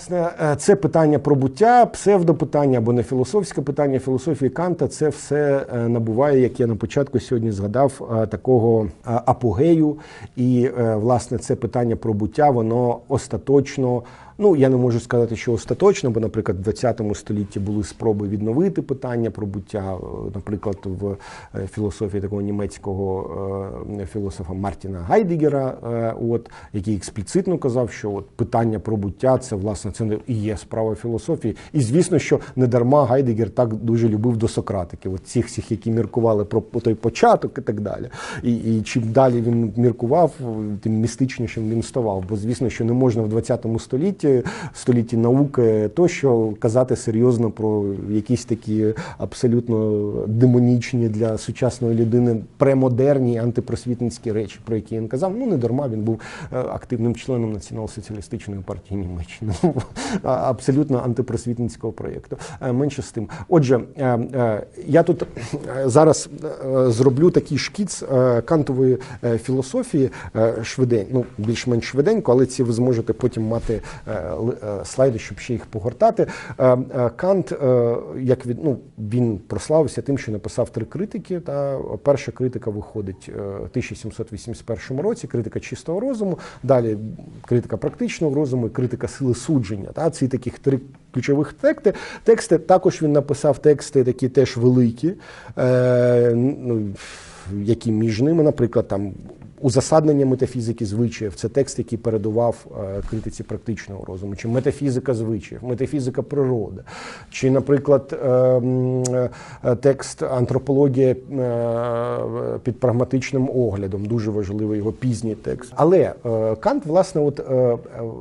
Власне, е, це питання про буття, псевдопитання або не філософське питання філософії Канта. Це все е, набуває, як я на початку сьогодні згадав, е, такого апогею. І власне це питання про буття, воно остаточно. Ну, я не можу сказати, що остаточно, бо, наприклад, в 20 столітті були спроби відновити питання про буття. Е, Наприклад, в е, філософії такого німецького е, філософа Мартіна Гайдегера, от, який експліцитно казав, що от питання про буття це власне це не і є справа філософії. І звісно, що не дарма Гайдегер так дуже любив до Сократиків, от цих всіх, які міркували про той початок і так далі. І, і чим далі він міркував, тим містичнішим він ставав. Бо звісно, що не можна в 20 столітті, столітті науки, тощо казати серйозно про якісь такі абсолютно демонічні для сучасної людини премодерні антипросвітницькі речі, про які він казав. Ну не дарма він був е, активним членом націонал-соціалістичної партії Німеччини, абсолютно антипросвітницького проєкту. Е, Менше з тим. Отже, е, я тут зараз зроблю такий шкіц кантової філософії е, швидень, ну більш-менш швиденько, але ці ви зможете потім мати слайди, щоб ще їх погортати. Е, е, Кант, е, як від ну він прославився тим, що написав три критики. Та перша критика виходить е, в 1781 році. Критика чистого розуму. Далі критика практичного розуму, і критика сили судження. Та ці таких три ключових тексти. Тексти також він написав тексти, такі теж великі, е, ну, які між ними, наприклад, там. Узасаднення метафізики звичаїв це текст, який передував е, критиці практичного розуму, чи метафізика звичаїв, метафізика природи, чи, наприклад, е, м, е, текст антропологія е, під прагматичним оглядом, дуже важливий його пізній текст. Але Кант, власне, от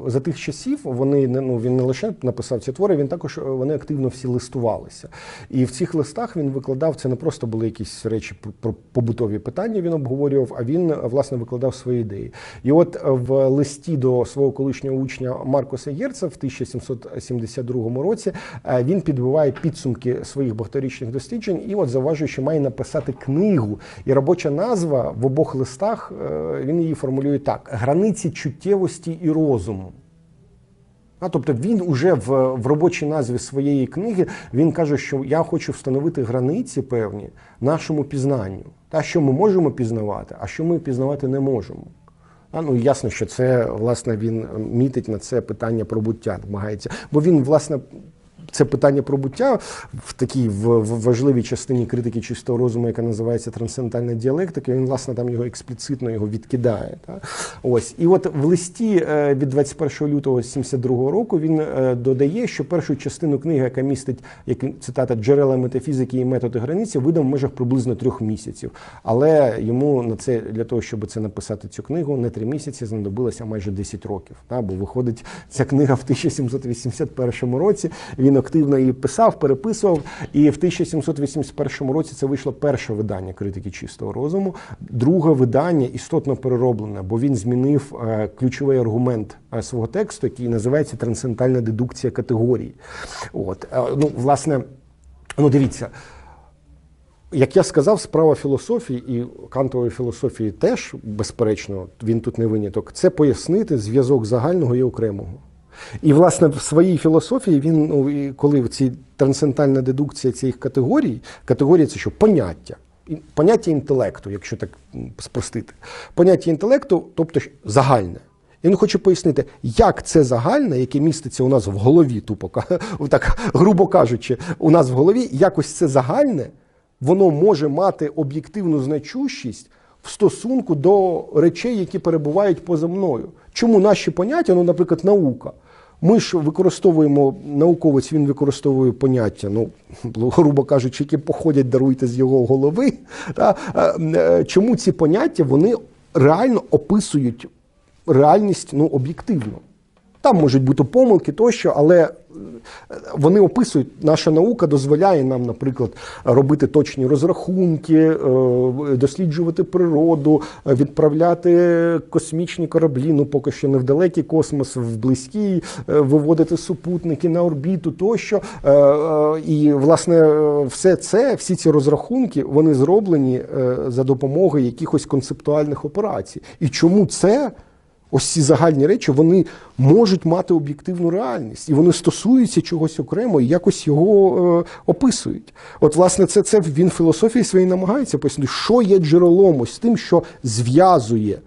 за тих часів вони ну він не лише написав ці твори, він також вони активно всі листувалися. І в цих листах він викладав це не просто були якісь речі про- побутові питання. Він обговорював, а він е, власне викладав свої ідеї. І от е, в листі до свого колишнього учня Маркуса Єрца в 1772 році е, він підбиває підсумки своїх багаторічних досліджень і от зауважує, що має написати книгу. І робоча назва в обох листах е, він її формулює так: границі чуттєвості і розуму. А, тобто він уже в, в робочій назві своєї книги він каже, що я хочу встановити границі певні нашому пізнанню. Та що ми можемо пізнавати, а що ми пізнавати не можемо. А, ну ясно, що це власне він мітить на це питання пробуття, намагається. Бо він, власне, це питання про буття в такій в, в важливій частині критики чистого розуму, яка називається трансцендентальна діалектика. Він власне там його експліцитно його відкидає. Та? Ось і от в листі е, від 21 лютого 72 року він е, додає, що першу частину книги, яка містить як цитата джерела метафізики і методи границі, видав в межах приблизно трьох місяців. Але йому на це для того, щоб це написати цю книгу, не три місяці знадобилося майже 10 років. Та? Бо виходить ця книга в 1781 році. Він активно її писав, переписував. І в 1781 році це вийшло перше видання критики чистого розуму. Друге видання істотно перероблене, бо він змінив е, ключовий аргумент е, свого тексту, який називається трансцендентальна дедукція категорій. От Е, ну, власне, ну дивіться. Як я сказав, справа філософії і кантової філософії теж, безперечно, він тут не виняток, це пояснити зв'язок загального і окремого. І, власне, в своїй філософії він, ну, коли в цій трансцендентальна дедукція цих категорій, категорія це що? Поняття. Поняття інтелекту, якщо так спростити. Поняття інтелекту, тобто загальне. І Він хоче пояснити, як це загальне, яке міститься у нас в голові, тупо так грубо кажучи, у нас в голові, якось це загальне, воно може мати об'єктивну значущість в стосунку до речей, які перебувають поза мною. Чому наші поняття, ну, наприклад, наука. Ми ж використовуємо науковець, він використовує поняття, ну грубо кажучи, які походять, даруйте з його голови. Та, е, е, чому ці поняття вони реально описують реальність ну, об'єктивно? Там можуть бути помилки тощо, але е, вони описують, наша наука дозволяє нам, наприклад, робити точні розрахунки, е, досліджувати природу, е, відправляти космічні кораблі, ну поки що не в далекий космос, в близький, виводити супутники на орбіту тощо. І, власне, все це, всі ці розрахунки, вони зроблені за допомогою якихось концептуальних операцій. І чому це? Ось ці загальні речі вони можуть мати об'єктивну реальність, і вони стосуються чогось окремо і якось його е, описують. От, власне, це, це він філософії своїй намагається пояснити, що є джерелом ось тим, що зв'язує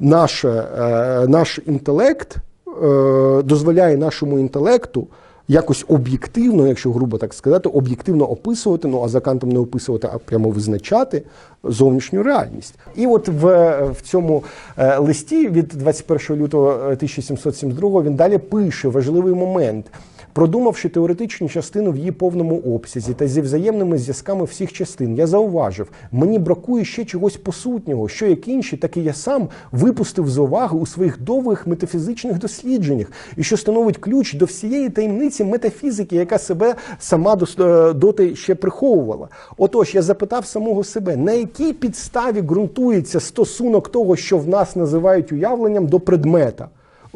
наше, е, наш інтелект, е, дозволяє нашому інтелекту якось об'єктивно, якщо грубо так сказати, об'єктивно описувати, ну а за кантом не описувати, а прямо визначати зовнішню реальність. І от в, в цьому е, листі від 21 лютого е, 1772 він далі пише важливий момент. Продумавши теоретичну частину в її повному обсязі та зі взаємними зв'язками всіх частин, я зауважив, мені бракує ще чогось посутнього, що як інші, так і я сам випустив з уваги у своїх довгих метафізичних дослідженнях, і що становить ключ до всієї таємниці метафізики, яка себе сама е, доти ще приховувала. Отож, я запитав самого себе, на якій підставі ґрунтується стосунок того, що в нас називають уявленням до предмета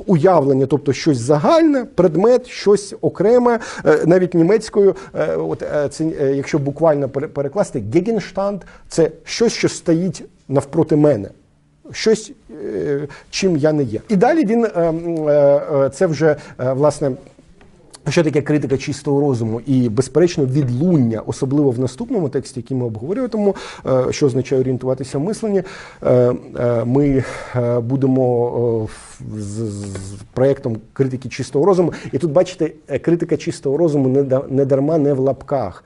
уявлення, тобто щось загальне, предмет, щось окреме, Е, навіть німецькою, е, от е, це якщо буквально пере- перекласти, Гегенштанд це щось, що стоїть навпроти мене. Щось, чим я не є. І далі він е, м, е, е, це вже власне. Що таке критика чистого розуму і, безперечно, відлуння, особливо в наступному тексті, який ми обговорюємо, е, що означає орієнтуватися в мисленні. Е, е, Ми будемо з, проєктом критики чистого розуму. І тут, бачите, критика чистого розуму не, дарма не в лапках.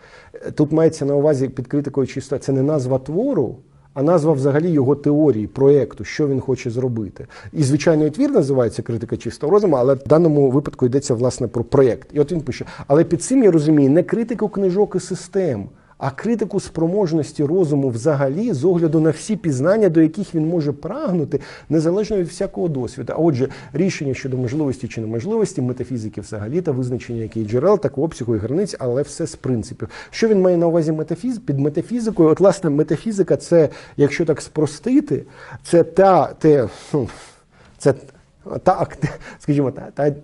Тут мається на увазі під критикою чистого, це не назва твору. А назва взагалі його теорії, проєкту, що він хоче зробити. І звичайно, твір називається критика чистого розуму, але в даному випадку йдеться власне про проєкт. І от він пише: але під цим я розумію не критику книжок і систем, а критику спроможності розуму взагалі з огляду на всі пізнання, до яких він може прагнути, незалежно від всякого досвіду. А отже, рішення щодо можливості чи неможливості метафізики взагалі та визначення яких джерел, так обсягу і границь, але все з принципів. Що він має на увазі метафіз... під метафізикою? От, власне, метафізика це, якщо так спростити, це та те, це та, скажімо, та, та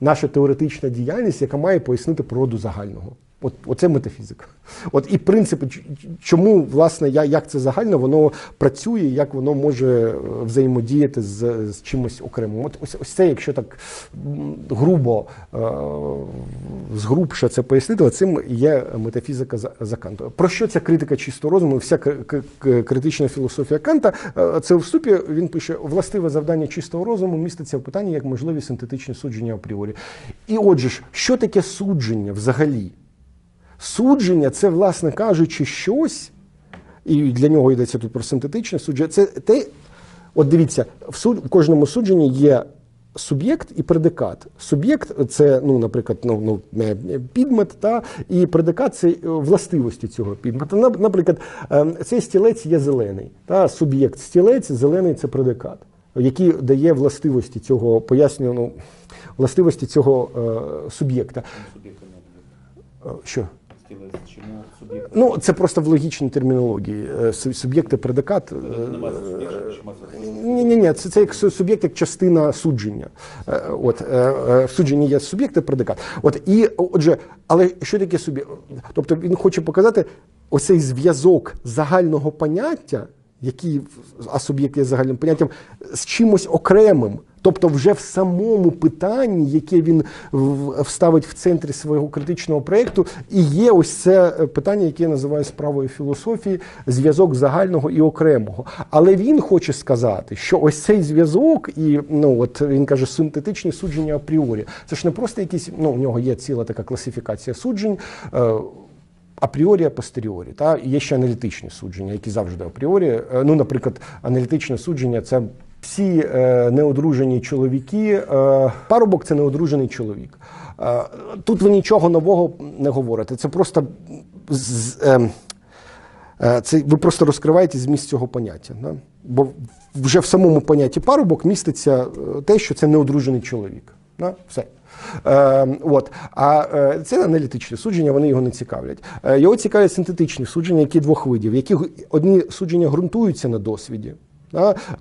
наша теоретична діяльність, яка має пояснити природу загального. От, оце метафізика. От і принципи, чому власне я, як це загальне, воно працює, як воно може е, взаємодіяти з, з чимось окремим. От ось, ось це, якщо так грубо е, згрубше це пояснити, цим є метафізика за, Кантом. Про що ця критика чистого розуму? Вся к- критична філософія Канта. е, Це у вступі він пише: властиве завдання чистого розуму міститься в питанні як можливі синтетичні судження апріорі. І отже ж, що таке судження взагалі? Судження це, власне кажучи, щось, і для нього йдеться тут про синтетичне судження. Це те, от дивіться, в, суд, в кожному судженні є суб'єкт і предикат. Суб'єкт це, ну, наприклад, ну, ну, підмет, та, і предикат це е, властивості цього підмета. Наприклад, е, цей стілець є зелений. Та, суб'єкт стілець, зелений це предикат, який дає властивості цього пояснює, ну, властивості цього е, суб'єкта. Суб'єкта Е, Що? Стілець. Чому суб'єкт? Ну, це просто в логічній термінології. Е, су- Суб'єкт і предикат. Немає суб'єкта, що маса Ні, ні, ні, це, це як суб'єкт, як частина судження. Е, От, е, е, в судженні є суб'єкт і предикат. От, і, отже, але що таке суб'єкт? Тобто він хоче показати оцей зв'язок загального поняття, який, а суб'єкт є загальним поняттям, з чимось окремим. Тобто, вже в самому питанні, яке він вставить в центрі свого критичного проєкту, і є ось це е, питання, яке я називаю справою філософії, зв'язок загального і окремого. Але він хоче сказати, що ось цей зв'язок, і ну от він каже, синтетичні судження апріорі. Це ж не просто якісь, ну у нього є ціла така класифікація суджень. Е, апріорі, апостеріорі. Та є ще аналітичні судження, які завжди апріорі. Е, Ну, наприклад, аналітичне судження це всі е, неодружені чоловіки. Е, парубок це неодружений чоловік. Е, тут ви нічого нового не говорите. Це просто з, е, Е, Це ви просто розкриваєте зміст цього поняття. Да? Бо вже в самому понятті парубок міститься е, те, що це неодружений чоловік. Да? Все. Е, от. А е, це аналітичні судження, вони його не цікавлять. Е, його цікавлять синтетичні судження, які двох видів, які одні судження ґрунтуються на досвіді.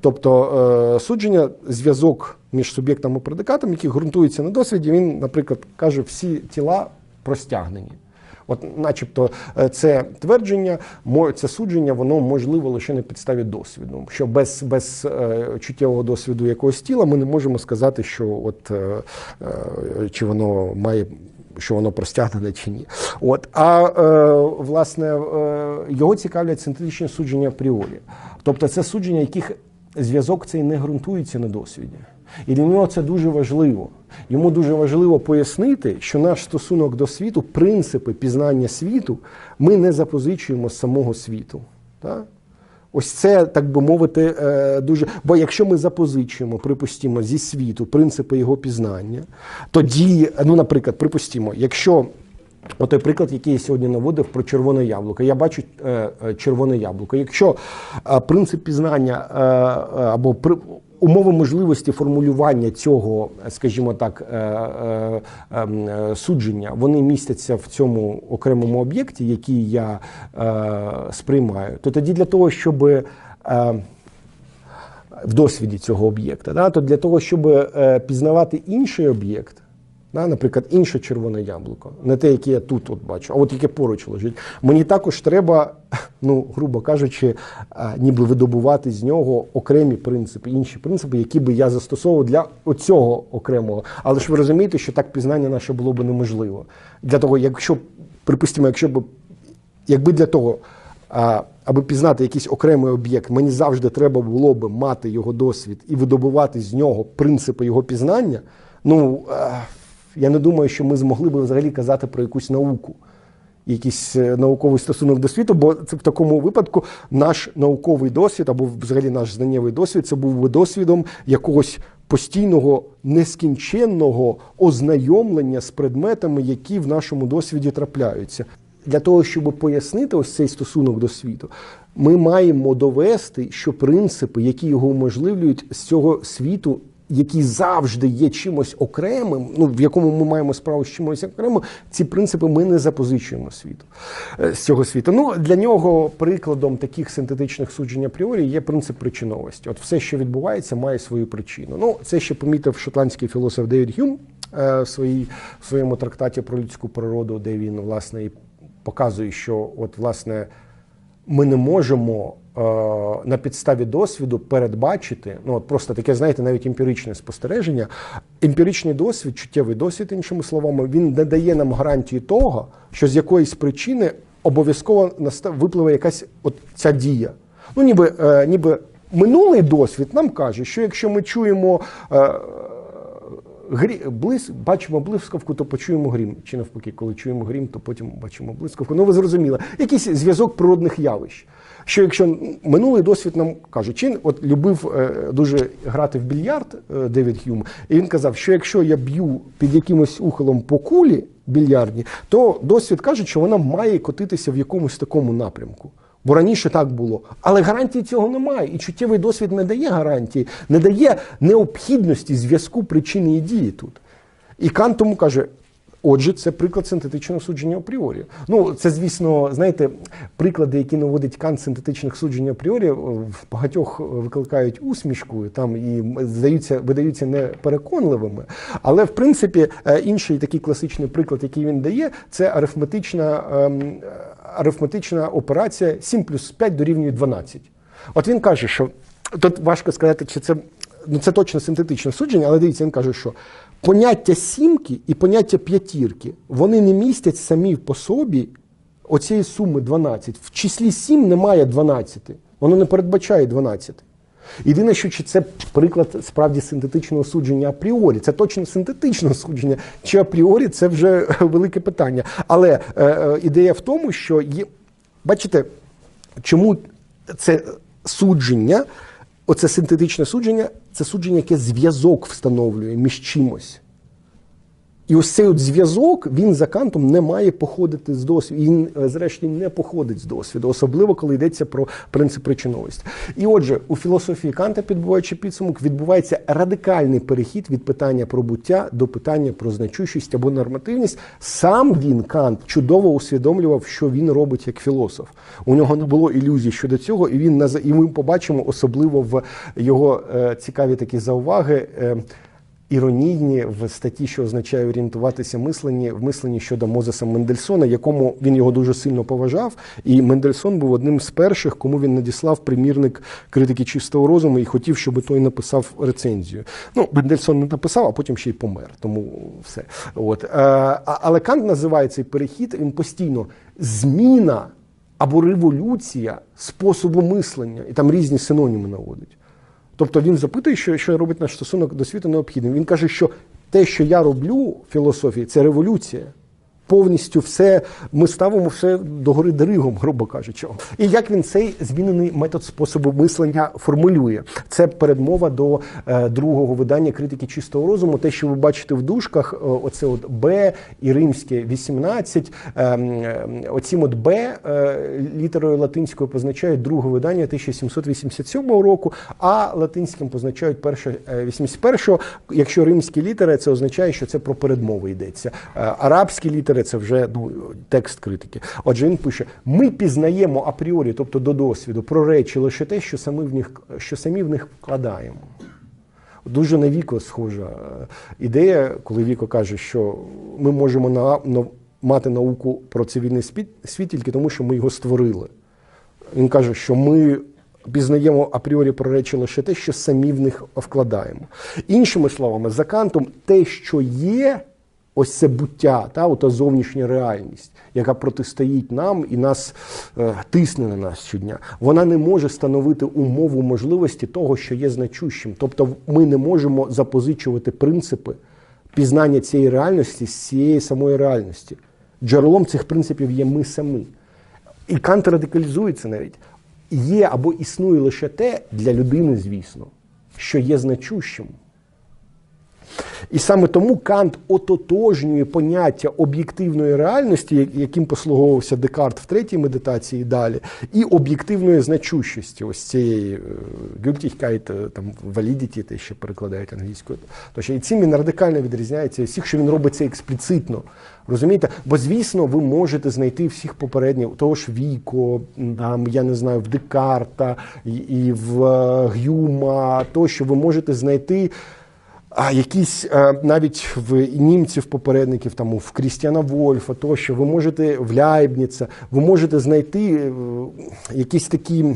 Тобто е, судження, зв'язок між суб'єктом і предикатом, який ґрунтується на досвіді, він, наприклад, каже, всі тіла простягнені. От, начебто, е, це твердження, це судження, воно можливо лише на підставі досвіду. Що без, без е, чуттєвого досвіду якогось тіла ми не можемо сказати, що от чи воно має. Що воно простягнене чи ні. От. А е, власне е, його цікавлять синтетичні судження апріорі. Тобто це судження, яких зв'язок цей не ґрунтується на досвіді. І для нього це дуже важливо. Йому дуже важливо пояснити, що наш стосунок до світу, принципи пізнання світу, ми не запозичуємо з самого світу. Так? Ось це, так би мовити, е, дуже. Бо якщо ми запозичуємо, припустимо, зі світу принципи його пізнання, тоді, ну, наприклад, припустимо, якщо отой приклад, який я сьогодні наводив про червоне яблуко, я бачу е, е, червоне яблуко. Якщо принцип пізнання або умови можливості формулювання цього, скажімо так, е, е, ем, е, судження, вони містяться в цьому окремому об'єкті, який я сприймаю, то тоді для того, щоб в досвіді цього об'єкта, то для того, щоб пізнавати інший об'єкт, да, наприклад, інше червоне яблуко, не те, яке я тут от бачу, а от яке поруч лежить, мені також треба, ну, грубо кажучи, е, ніби видобувати з нього окремі принципи, інші принципи, які би я застосовував для оцього окремого. Але ж ви розумієте, що так пізнання наше було б неможливо. Для того, якщо, припустимо, якщо б якби для того, а, аби пізнати якийсь окремий об'єкт, мені завжди треба було би мати його досвід і видобувати з нього принципи його пізнання. Ну е, я не думаю, що ми змогли би взагалі казати про якусь науку, якийсь е, науковий стосунок до світу, бо це в такому випадку наш науковий досвід або взагалі наш знаннєвий досвід це був би досвідом якогось постійного нескінченного ознайомлення з предметами, які в нашому досвіді трапляються. Для того, щоб пояснити ось цей стосунок до світу, ми маємо довести, що принципи, які його уможливлюють з цього світу, який завжди є чимось окремим, ну в якому ми маємо справу з чимось окремим, ці принципи ми не запозичуємо світу е, з цього світу. Ну для нього прикладом таких синтетичних суджень апріорі є принцип причиновості. От все, що відбувається, має свою причину. Ну це ще помітив шотландський філософ Девід Хюм е, в своїй в своєму трактаті про людську природу, де він власне і показує, що от власне ми не можемо е, на підставі досвіду передбачити, ну от просто таке, знаєте, навіть емпіричне спостереження. Емпіричний досвід, чуттєвий досвід, іншими словами, він не дає нам гарантії того, що з якоїсь причини обов'язково випливе якась от ця дія. Ну, ніби, е, ніби минулий досвід нам каже, що якщо ми чуємо. Е, Грі... Блис... бачимо блискавку, то почуємо грім. Чи навпаки, коли чуємо грім, то потім бачимо блискавку. Ну, ви зрозуміли, якийсь зв'язок природних явищ. Що якщо минулий досвід нам каже, чи от любив е, дуже грати в більярд е, Девід Хюм, і він казав, що якщо я б'ю під якимось ухилом по кулі більярдні, то досвід каже, що вона має котитися в якомусь такому напрямку. Бо раніше так було. Але гарантії цього немає. І чуттєвий досвід не дає гарантії, не дає необхідності зв'язку причини і дії тут. І Кант тому каже: отже, це приклад синтетичного судження апріорі. Ну, це, звісно, знаєте, приклади, які наводить Кант синтетичних суджень апріорі, в багатьох викликають усмішку, там і здаються, видаються непереконливими. Але в принципі е, інший такий класичний приклад, який він дає, це арифметична. Арифметична операція 7 плюс 5 дорівнює 12. От він каже, що тут важко сказати, чи це, ну це точно синтетичне судження, але дивіться, він каже, що поняття сімки і поняття п'ятірки, вони не містять самі по собі оцієї суми 12. В числі 7 немає 12. Воно не передбачає 12. Єдине, що чи це приклад справді синтетичного судження апріорі, це точно синтетичне судження, чи апріорі це вже велике питання. Але е, е, ідея в тому, що є, бачите, чому це судження, оце синтетичне судження, це судження, яке зв'язок встановлює між чимось. І ось цей от зв'язок він за кантом не має походити з досвіду. Він, е, зрештою, не походить з досвіду, особливо коли йдеться про принцип причиновості. І отже, у філософії Канта, підбуваючи підсумок, відбувається радикальний перехід від питання про буття до питання про значущість або нормативність. Сам він Кант чудово усвідомлював, що він робить як філософ. У нього не було ілюзій щодо цього, і він і ми побачимо особливо в його е, цікаві такі зауваги. Е, іронійні в статті, що означає орієнтуватися мисленні, в мисленні щодо Мозеса Мендельсона, якому він його дуже сильно поважав. І Мендельсон був одним з перших, кому він надіслав примірник критики чистого розуму і хотів, щоб той написав рецензію. Ну, Мендельсон не написав, а потім ще й помер. Тому все. От. Е, але Кант називає цей перехід він постійно зміна або революція способу мислення. І там різні синоніми наводить. Тобто він запитує, що, що робить наш стосунок до світу необхідним. Він каже, що те, що я роблю в філософії, це революція. Повністю все ми ставимо все догори деригом, грубо кажучи. І як він цей змінений метод способу мислення формулює? Це передмова до е, другого видання критики чистого розуму. Те, що ви бачите в дужках, е, оце от Б і римське 18. е, м, Оцім от Б е, літерою латинською позначають друге видання 1787 року, а латинським позначають перше е, 81-го. Якщо римські літери, це означає, що це про передмови йдеться. Е, Арабські літери це вже ну, текст критики. Отже, він пише: ми пізнаємо апріорі, тобто до досвіду, про речі лише те, що самі в них, що самі в них вкладаємо. Дуже на Віко схожа е, ідея, коли Віко каже, що ми можемо на, на, мати науку про цивільний світ, світ тільки тому, що ми його створили. Він каже, що ми пізнаємо апріорі про речі лише те, що самі в них вкладаємо. Іншими словами, за Кантом, те, що є, ось це буття, та, ота зовнішня реальність, яка протистоїть нам і нас е, тисне на нас щодня, вона не може становити умову можливості того, що є значущим. Тобто ми не можемо запозичувати принципи пізнання цієї реальності з цієї самої реальності. Джерелом цих принципів є ми самі. І Кант радикалізується навіть. Є або існує лише те для людини, звісно, що є значущим. І саме тому Кант ототожнює поняття об'єктивної реальності, яким послуговувався Декарт в третій медитації і далі, і об'єктивної значущості, ось цієї е, Gültigkeit, е, там validity, те, що перекладають англійською. Тож і цим він радикально відрізняється від всіх, що він робить це експліцитно. Розумієте? Бо, звісно, ви можете знайти всіх попередніх, того ж Віко, там, я не знаю, в Декарта і, в е, Гюма, тощо ви можете знайти. А якісь е, навіть в німців попередників, там в Крістіана Вольфа, тощо ви можете в Ляйбніца, ви можете знайти е, якісь такі,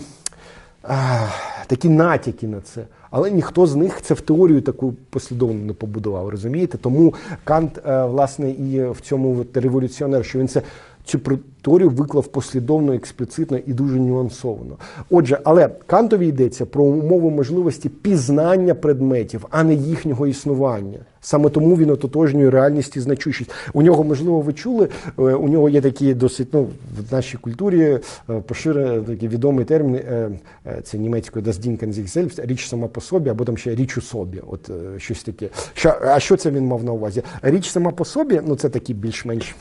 такі натяки на це. Але ніхто з них це в теорію таку послідовно не побудував, розумієте? Тому Кант, е, власне, і в цьому революціонер, що він це цю теорію виклав послідовно, експліцитно і дуже нюансовано. Отже, але Кантові йдеться про умови можливості пізнання предметів, а не їхнього існування. Саме тому він ототожнює реальність і значущість. У нього, можливо, ви чули, е, у нього є такі досить ну, в нашій культурі е, поширений такий відомий термін, е, це німецькою das Ding sich selbst, річ сама по собі, або там ще річ у собі. От щось таке. А що це він мав на увазі? Річ сама по собі, ну це такий більш-менш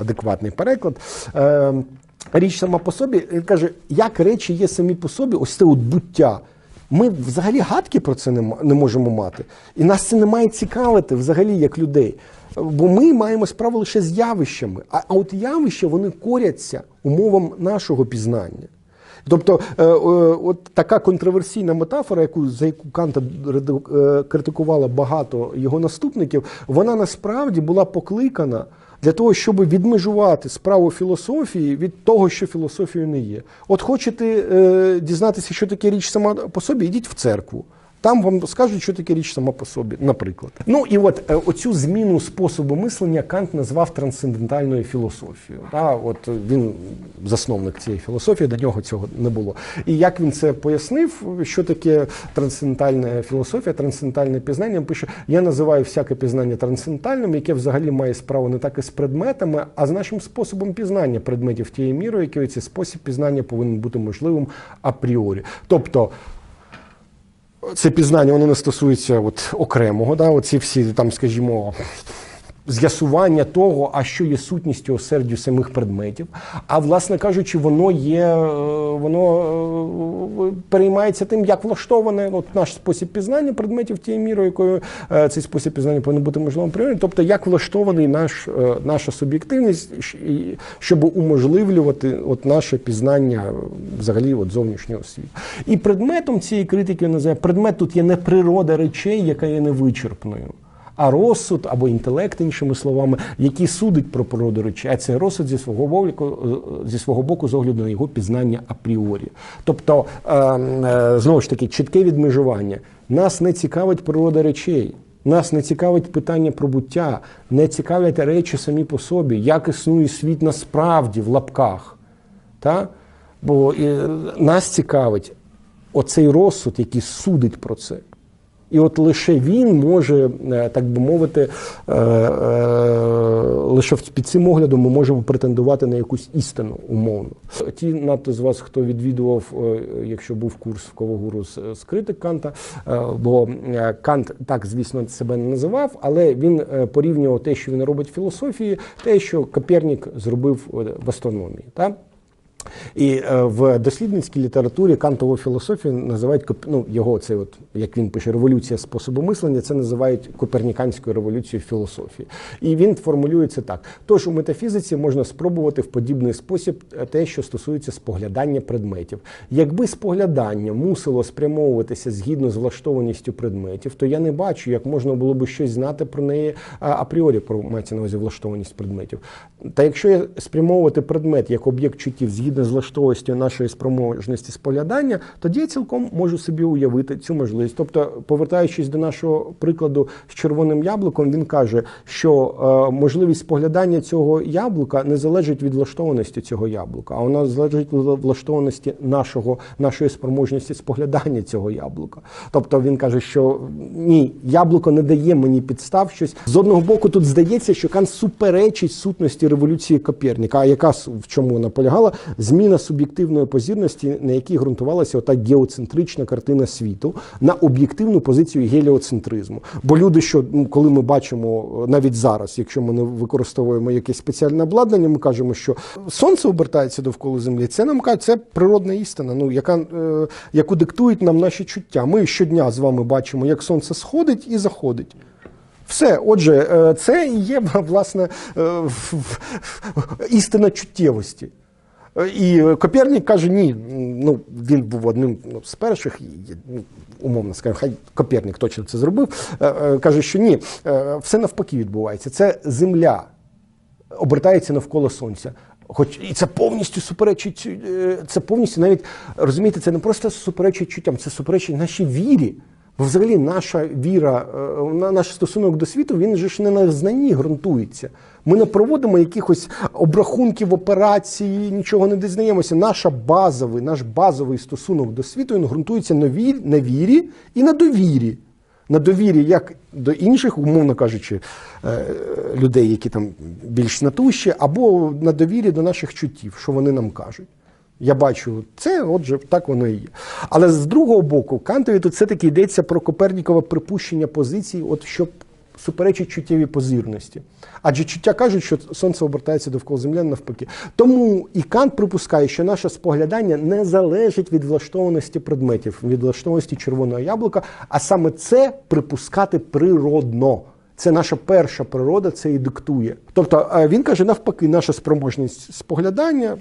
адекватний переклад. Е, річ сама по собі, він каже, як речі є самі по собі, ось це от буття. Ми взагалі гадки про це не, можемо мати. І нас це не має цікавити взагалі як людей. Бо ми маємо справу лише з явищами. А, а от явища вони коряться умовам нашого пізнання. Тобто, е, е, от така контроверсійна метафора, яку за яку Канта е, критикувала багато його наступників, вона насправді була покликана для того, щоб відмежувати справу філософії від того, що філософією не є. От хочете е, дізнатися, що таке річ сама по собі, йдіть в церкву. Там вам скажуть, що таке річ сама по собі, наприклад. Ну і от е, оцю зміну способу мислення Кант назвав трансцендентальною філософією. Та, от він засновник цієї філософії, до нього цього не було. І як він це пояснив, що таке трансцендентальна філософія, трансцендентальне пізнання, він пише: я називаю всяке пізнання трансцендентальним, яке взагалі має справу не так із предметами, а з нашим способом пізнання предметів тією мірою, якою цей спосіб пізнання повинен бути можливим апріорі. Тобто. Це пізнання, воно не стосується от окремого, да, оці всі там, скажімо, з'ясування того, а що є сутністю осердю самих предметів. А власне кажучи, воно є, е, воно е, переймається тим, як влаштований от наш спосіб пізнання предметів тією мірою, якою е, цей спосіб пізнання повинен бути можливим природним. Тобто, як влаштований наш, наша суб'єктивність, щоб уможливлювати от наше пізнання взагалі от зовнішнього світу. І предметом цієї критики називає предмет тут є не природа речей, яка є невичерпною. А розсуд або інтелект, іншими словами, який судить про природу речей, а це розсуд зі свого боку, зі свого боку з огляду на його пізнання апріорі. Тобто, е, е, знову ж таки, чітке відмежування. Нас не цікавить природа речей. Нас не цікавить питання про буття, не цікавлять речі самі по собі, як існує світ насправді в лапках. Та? Бо е, нас цікавить оцей розсуд, який судить про це. І от лише він може, е, так би мовити, е, е, лише під цим оглядом ми можемо претендувати на якусь істину умовно. Ті надто з вас, хто відвідував, якщо був курс в Ковогуру з, критик Канта, бо Кант так, звісно, себе не називав, але він порівнював те, що він робить в філософії, те, що Копернік зробив в астрономії. Так? І е, в дослідницькій літературі кантову філософію називають ну, його це, от як він пише, революція способу мислення. Це називають коперніканською революцією філософії. І він формулюється так: тож у метафізиці можна спробувати в подібний спосіб е, те, що стосується споглядання предметів. Якби споглядання мусило спрямовуватися згідно з влаштованістю предметів, то я не бачу, як можна було би щось знати про неї апріорі, про мається на увазі влаштованість предметів. Та якщо спрямовувати предмет як об'єкт чуттів згідно з влаштованістю нашої спроможності споглядання, тоді я цілком можу собі уявити цю можливість. Тобто, повертаючись до нашого прикладу з червоним яблуком, він каже, що е, можливість споглядання цього яблука не залежить від влаштованості цього яблука, а вона залежить від влаштованості нашого, нашої спроможності споглядання цього яблука. Тобто він каже, що ні, яблуко не дає мені підстав щось. З одного боку, тут здається, що Кант суперечить сутності революції Коперніка, а яка в чому вона полягала? Зміна суб'єктивної позірності, на якій ґрунтувалася ота геоцентрична картина світу, на об'єктивну позицію геліоцентризму. Бо люди, що ну, коли ми бачимо навіть зараз, якщо ми не використовуємо якесь спеціальне обладнання, ми кажемо, що сонце обертається довкола землі. Це нам кажуть, це природна істина, ну яка е, яку диктують нам наші чуття. Ми щодня з вами бачимо, як сонце сходить і заходить. Все, отже, е, це і є власне е, істина чуттєвості. І Копернік каже, ні, ну він був одним ну, з перших, ну, умовно скажемо, хай Копернік точно це зробив. е, е, Каже, що ні, е, все навпаки відбувається. Це земля обертається навколо сонця. Хоч і це повністю суперечить, це повністю навіть розумієте, це не просто суперечить чуттям, це суперечить нашій вірі. Бо взагалі наша віра, е, наш стосунок до світу, він же ж не на знанні ґрунтується. Ми не проводимо якихось обрахунків операцій, нічого не дізнаємося. Наша базовий, наш базовий стосунок до світу він ґрунтується на вірі, на вірі і на довірі. На довірі як до інших, умовно кажучи, е, людей, які там більш натущі, або на довірі до наших чуттів, що вони нам кажуть. Я бачу це, отже, так воно і є. Але з другого боку, Кантові тут все-таки йдеться про Копернікове припущення позицій, от щоб суперечить чуттєвій позирності. Адже чуття кажуть, що сонце обертається довкола землі навпаки. Тому і Кант припускає, що наше споглядання не залежить від влаштованості предметів, від влаштованості червоного яблука, а саме це припускати природно. Це наша перша природа, це і диктує. Тобто е, він каже, навпаки, наша спроможність споглядання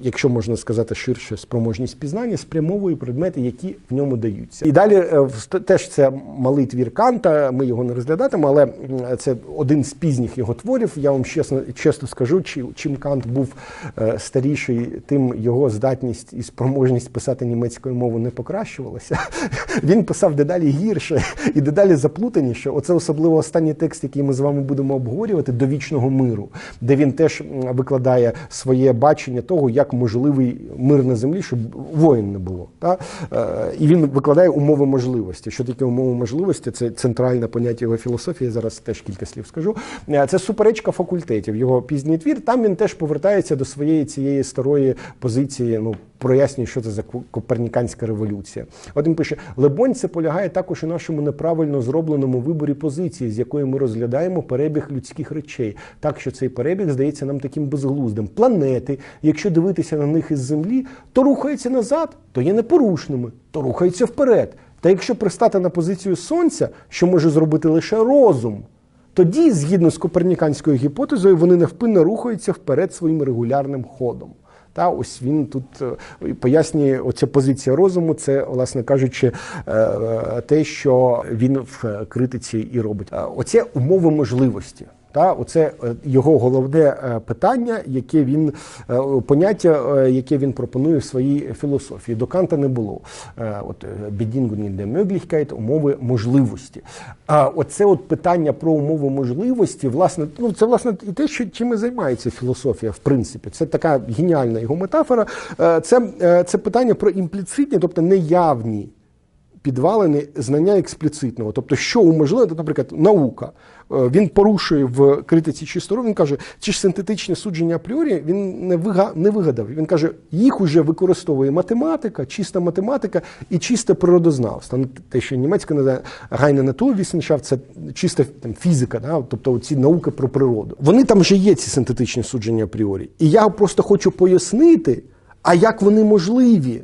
якщо можна сказати ширше, спроможність пізнання, спрямовує предмети, які в ньому даються. І далі е, теж це малий твір Канта. Ми його не розглядатимемо, але це один з пізніх його творів. Я вам чесно, чесно скажу, чим Кант був е, старіший, тим його здатність і спроможність писати німецькою мовою не покращувалася. Він писав дедалі гірше і дедалі заплутаніше. Оце особливо останній текст, який ми з вами будемо обговорювати до вічного миру, де він теж викладає своє бачення того, як можливий мир на землі, щоб воїн не було. Та? Е, І він викладає умови можливості. Що таке умови можливості? Це центральне поняття його філософії. Зараз теж кілька слів скажу. Е, Це суперечка факультетів. Його пізній твір. Там він теж повертається до своєї цієї старої позиції. Ну прояснює, що це за коперніканська революція. Він пише: Лебонь це полягає також у нашому неправильно зробленому виборі позиції, з якої ми розглядаємо перебіг людських речей. Так що цей перебіг здається нам таким безглуздим. Планети, якщо дивитися на них із землі, то рухаються назад, то є непорушними, то рухаються вперед. Та якщо пристати на позицію сонця, що може зробити лише розум, тоді, згідно з коперніканською гіпотезою, вони невпинно рухаються вперед своїм регулярним ходом. Та ось він тут е, пояснює оця позиція розуму. Це, власне кажучи, е, е, те, що він в критиці і робить. Оце умови можливості. Та оце е, його головне е, питання, яке він е, поняття, яке він пропонує в своїй філософії. До Канта не було. От der Möglichkeit, умови можливості. А оце от питання про умови можливості, власне, ну це власне і те, що чим і займається філософія, в принципі. Це така геніальна його метафора. Це, це питання про імпліцитні, тобто неявні підвалини знання експліцитного. Тобто, що уможливо, наприклад, наука. Е, Він порушує в критиці чисто розум, Він каже, ці ж синтетичні судження апріорі він не вига- не вигадав. Він каже, їх уже використовує математика, чиста математика і чисте природознавство. Ну, Те, що німецька називає Reine Naturwissenschaft, це чиста там, фізика, да? тобто ці науки про природу. Вони там вже є, ці синтетичні судження апріорі. І я просто хочу пояснити, а як вони можливі.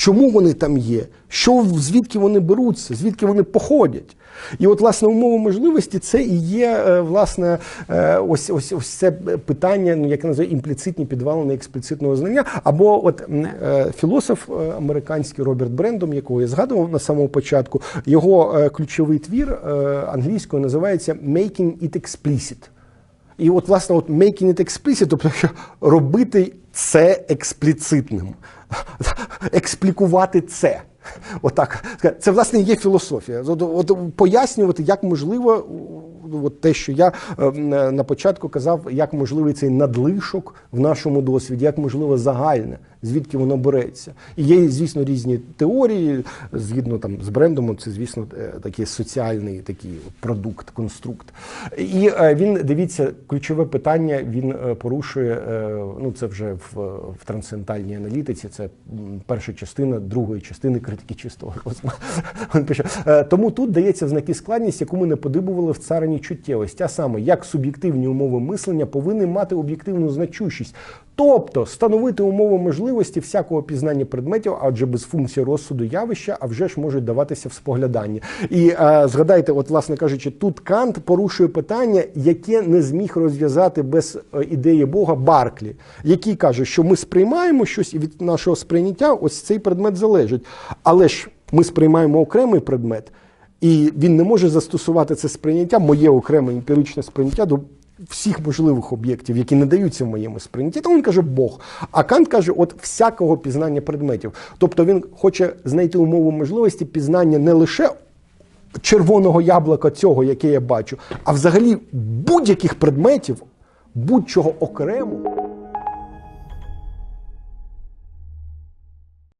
Чому вони там є? Що звідки вони беруться, звідки вони походять? І от, власне, умови можливості це і є е, власне е, ось ось ось це питання, ну яке називає імпліцитні підвалини експліцитного знання. Або от е, філософ американський Роберт Брендом, якого я згадував на самому початку, його ключовий твір англійською називається Making it explicit. І от, власне, от making it explicit, тобто робити це експліцитним, експлікувати це. Отак. Це, власне, є філософія. От, от, пояснювати, як можливо, от те, що я е, на початку казав, як можливий цей надлишок в нашому досвіді, як можливо загальне, звідки воно береться. І є, звісно, різні теорії, згідно там з брендом, це, звісно, е, такий соціальний такий продукт, конструкт. І е, він, дивіться, ключове питання він е, порушує, ну це вже в, в трансцендентальній аналітиці, це перша частина другої частини критики чистого розуму. Він пише, «Е, тому тут дається знаки складність, яку ми не подибували в царині чуттєвості. А саме, як суб'єктивні умови мислення повинні мати об'єктивну значущість. Тобто становити умови можливості всякого пізнання предметів, адже без функції розсуду явища, а вже ж можуть даватися в споглядання. І е, згадайте, от, власне кажучи, тут Кант порушує питання, яке не зміг розв'язати без е, ідеї Бога Барклі, який каже, що ми сприймаємо щось і від нашого сприйняття ось цей предмет залежить. Але ж ми сприймаємо окремий предмет, і він не може застосувати це сприйняття, моє окреме емпіричне сприйняття до всіх можливих об'єктів, які не даються в моєму сприйнятті, то він каже Бог. А Кант каже, от всякого пізнання предметів. Тобто він хоче знайти умову можливості пізнання не лише червоного яблука цього, яке я бачу, а взагалі будь-яких предметів, будь-чого окремо.